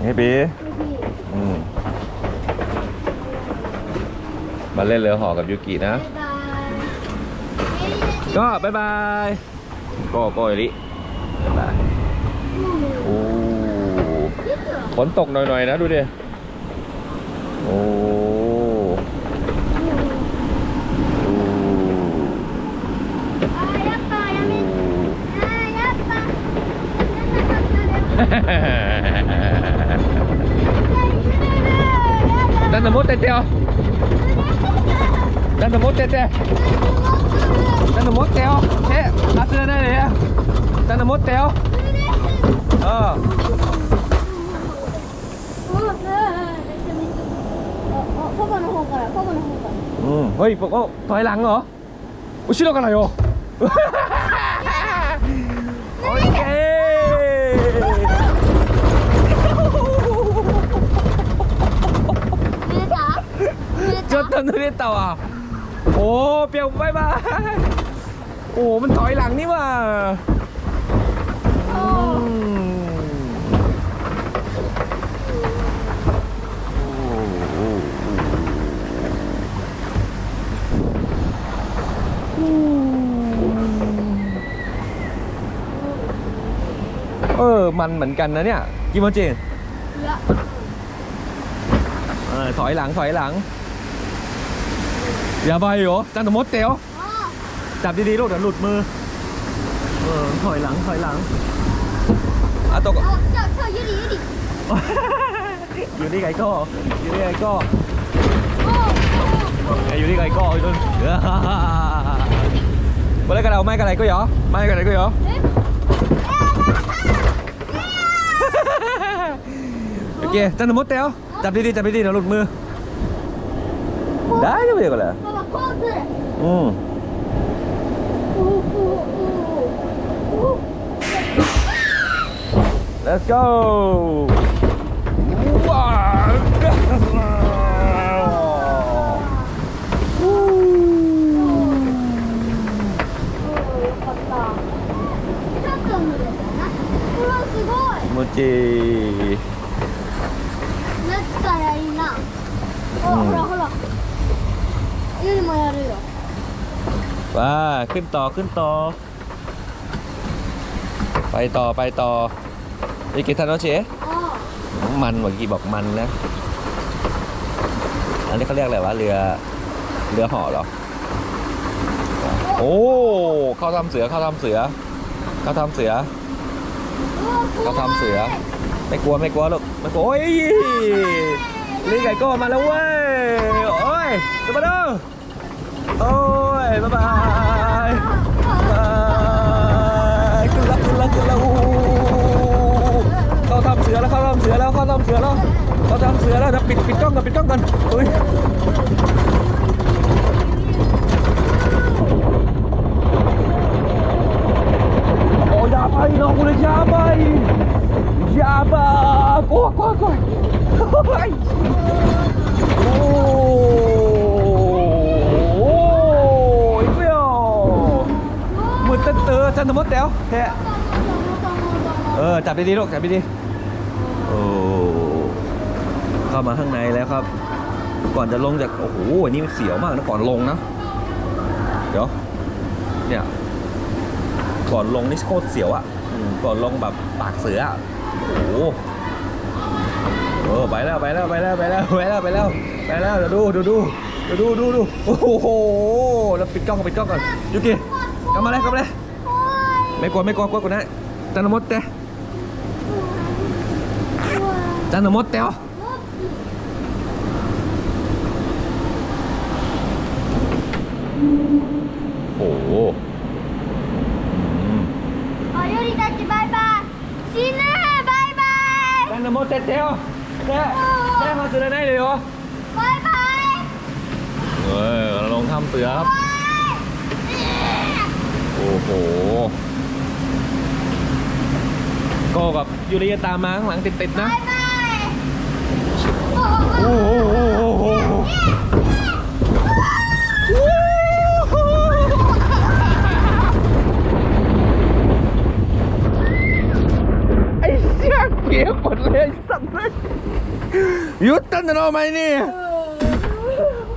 เฮ้ยปีอืมมาเล่นเรือห่อกับยูกินะ ก็บายบายก็ก็อลิบายบายโอ้ฝนตกหน่อยๆนะดูดิโอ้โอ้นั่นน่ะมดเตะเตียวนั่นน่ะมดเตะเตียวนั่นน่ะมดเตียวเช่อา Đang là mốt tê teo Đang là mốt tê teo Đang là mốt teo Thế, bắt đưa đây này Đang là mốt teo Ờ Ừ. Ôi, bố có thoái lắng hả? Ủa, xin lỗi cả này hả? Ok บทำทุเรียนเต่าอะโอ้เปียวไปบ้าโอ้มันถอยหลังนี่ว่าเออ มันเหมือนกันนะเนี่ยกิมอนเจนถอยหลัง ถอยหลัง อย่าไปเหรจันทมดเตียวจับดีๆลูกเดี๋ยวหลุดมือเออถอยหลังถอยหลังอะตกเอเจ้าเจ้ายืดดิยืดดิอยู่นี่ไก่ก็อยู่นี่ไก่ก็อยู่นี่ไก่ก็อยู่นู่นมาเล่นกันเอาไม่กันอะไรก็เหอไม่กันอะไรก็เหอโอเคจันทมดเตียวจับดีๆจับดีๆเดี๋ยวหลุดมือ 大丈夫だよこれうん。レッツゴーうわ気持ちいい ว้าขึ้นต่อขึ้นต่อ ไปต่อไปต่อไปกินทานโนเชมันเมื่อกี้บอกมันนะ อันนี้เขาเรียกอะไรวะเรือเรือห่อเหรอ โอ้เข้าทำเสือเข้าทำเสือเข้าทำเสือเข้าทำเสือ ไม่กลัวไม่กลัวหรอกไม่กลัวโอ้ยลิงไก่ก้มาแล้วเว้ยโอ้ยสบายดีโอ้ยบ๊ายบาย แล้วเข้าทำเสือแล้วเข้าทำเสือแล้วเข้าทำเสือแล้วเดี๋ยวปิดปิดกล้องกันปิดกล้องกันเฮ้ยโอ้ยาไปน้องกูเลยยาไปยาไปกลัวกลัวกลัวโอ้โอ้ยเปี้ยวมือเต้นเตอฉันสมมติเดี๋ยวแค่เออ จับดีๆลูกจับดีๆโอ้เข้า มาข้างในแล้วครับ ก่อนจะลงจากโอ้โหอันนี่มันเสียวมากนะก่อนลงนะเดี๋ยวเนี่ยก่อนลงนี่โคตรเสียวอะ่ะก่อนลงแบบปากเสืออะโอ้โหเออไปแล้วไปแล้วไปแล้วไปแล้วไปแล้วไปแล้วไปแล้วเดี๋ยวดูดูดูเดี๋ยวดูดูดูโอ้โหแล้วปิดกล้องปิดกล้องก่อนยูกิกลับมาเลยกลับมาเลยไม่กลัวไม่กลัวกลัวกว่านะจันทมดเตะจันทมดเตะ โอ้โหอืม あゆりたちバイバイ死ぬバイバイ จันทมดเตะเตะแค่แค่มาเสือได้เลยเหรอ バイバイ เออลงถ้ำเสือครับ โอ้โห โกกับยูริตามมาข้างหลังติดๆนะ バイバイ โอ้โหโอ้โหโอ้โห ยุดตั้งแต่นอนไหมนี่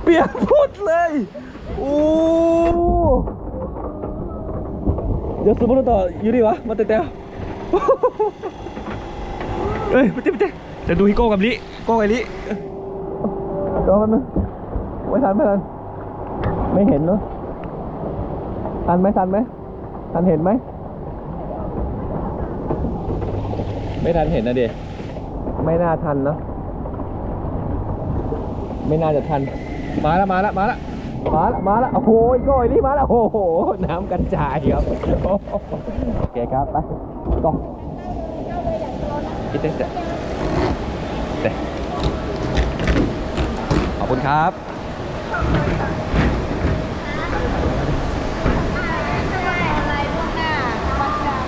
เปลี่ยกหมดเลยโอ้เดี๋ยวสมมติต่ออยู่ดีวะมาเตะเตะเอ้ยไปเตะไปเตะจะดูฮิโก้กับลิโก้กับลิรอแป๊บนึงไม่ทันไม่ทันไม่เห็นเนาะทันไหมทันไหมทันเห็นไหมไม่ทันเห็นนะเด็ไม่น่าทันเนอะ ไม่น่าจะทัน มาแล้วมาแล้วมาแล้วมาแล้วมาแล้วโอ้โหก้อยนี่มาแล้วโอ้โห น้ำกระจายครับโอ้โหโอเคครับไปก็อีเตเตเตขอบคุณครับ อะไรพวกน่ะบักจัง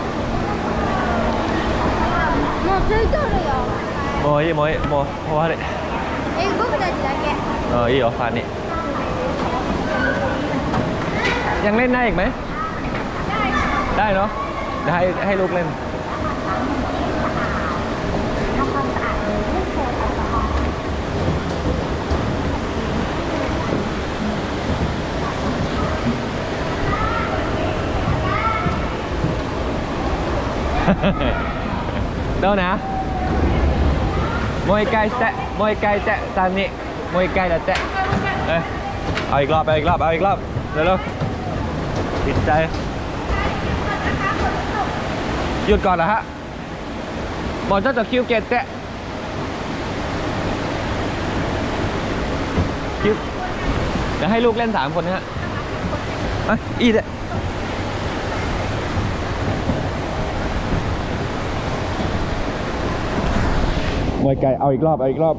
もうついとるよもういいもういいもう終わり え僕たちだけเออいいよฟานนี่ยังเล่นได้อีกไหม ได้เนาะเดี๋ยวให้ให้ลูกเล่น どうなもう一回してもう一回して3人もう一回だってเ มวยไก่จะมวยไก่จะตอ้ยเอาอีกรอบเอาอีกรอบเอาอีกรอบเร็วๆติดใจหยุดก่อนเหรอฮะบอกเจ้าจะคิวเกตเตะคิวเดี๋ยวให้ลูกเล่นสามคนนะฮะอ้ยอีเดะ มวยไก่เอาอีกรอบเอาอีกรอบ